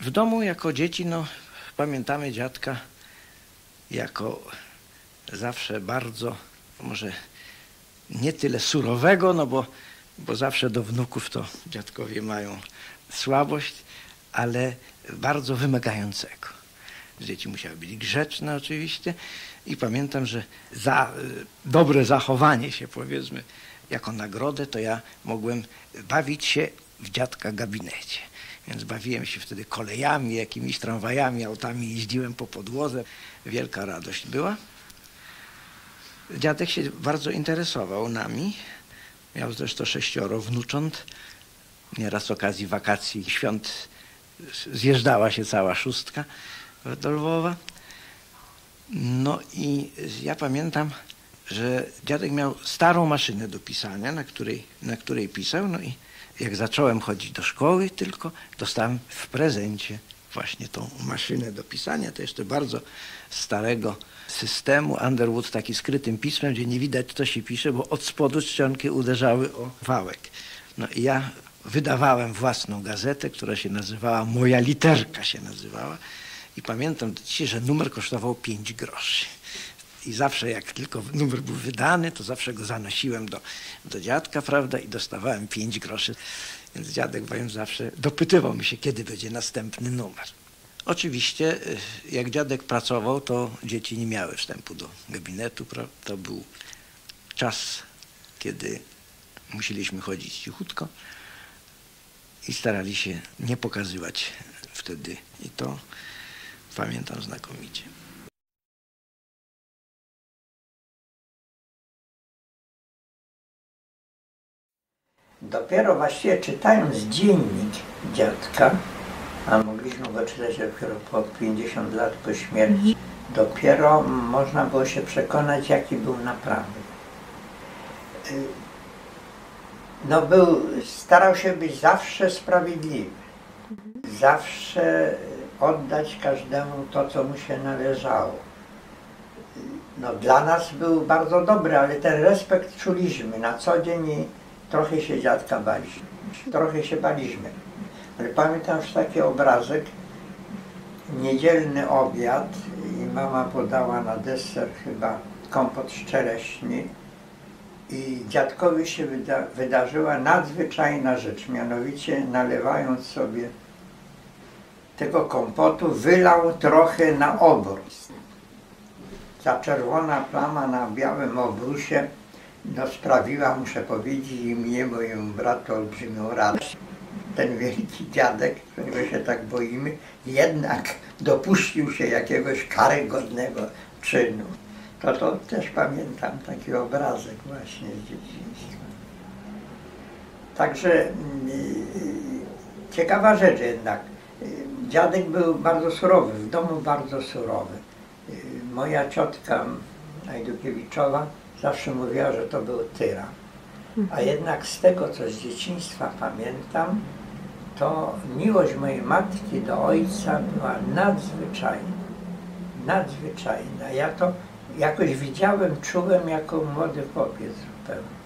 W domu jako dzieci, no, pamiętamy dziadka jako zawsze bardzo, może nie tyle surowego, no bo, bo zawsze do wnuków to dziadkowie mają słabość, ale bardzo wymagającego. Dzieci musiały być grzeczne oczywiście i pamiętam, że za y, dobre zachowanie się powiedzmy jako nagrodę, to ja mogłem bawić się w dziadka gabinecie. Więc bawiłem się wtedy kolejami, jakimiś tramwajami, autami, jeździłem po podłodze. Wielka radość była. Dziadek się bardzo interesował nami. Miał zresztą sześcioro wnucząt. Nieraz okazji wakacji, świąt zjeżdżała się cała szóstka do Lwowa. No i ja pamiętam, że dziadek miał starą maszynę do pisania, na której, na której pisał. No i jak zacząłem chodzić do szkoły tylko, dostałem w prezencie właśnie tą maszynę do pisania. To jeszcze bardzo starego systemu. Underwood taki skrytym pismem, gdzie nie widać co się pisze, bo od spodu czcionki uderzały o wałek. No i ja wydawałem własną gazetę, która się nazywała Moja literka się nazywała. I pamiętam dzisiaj, że numer kosztował 5 groszy. I zawsze jak tylko numer był wydany, to zawsze go zanosiłem do, do dziadka, prawda, i dostawałem 5 groszy. Więc dziadek powiem zawsze dopytywał mi się, kiedy będzie następny numer. Oczywiście, y, jak dziadek pracował, to dzieci nie miały wstępu do gabinetu. To był czas, kiedy musieliśmy chodzić cichutko i starali się nie pokazywać wtedy. I to pamiętam znakomicie. Dopiero właściwie czytając dziennik dziadka, a mogliśmy go czytać dopiero po 50 lat po śmierci, dopiero można było się przekonać, jaki był naprawdę. No był, starał się być zawsze sprawiedliwy. Zawsze oddać każdemu to, co mu się należało. No, dla nas był bardzo dobry, ale ten respekt czuliśmy na co dzień i trochę się dziadka baliśmy. Trochę się baliśmy. Ale pamiętam już taki obrazek, niedzielny obiad i mama podała na deser chyba kompot szczereśni i dziadkowi się wyda wydarzyła nadzwyczajna rzecz, mianowicie nalewając sobie tego kompotu, wylał trochę na obróz. Ta czerwona plama na białym obrusie no, sprawiła, muszę powiedzieć, i mnie, mojemu bratu olbrzymią radość. Ten wielki dziadek, którego się tak boimy, jednak dopuścił się jakiegoś karygodnego czynu. To, to też pamiętam taki obrazek właśnie z dzieciństwa. Także yy, ciekawa rzecz jednak. Dziadek był bardzo surowy, w domu bardzo surowy. Moja ciotka Ajdukiewiczowa zawsze mówiła, że to był tyran. A Mhm. jednak z tego, co z dzieciństwa pamiętam, to miłość mojej matki do ojca była nadzwyczajna. Nadzwyczajna. Ja to jakoś widziałem, czułem jako młody chłopiec zupełnie.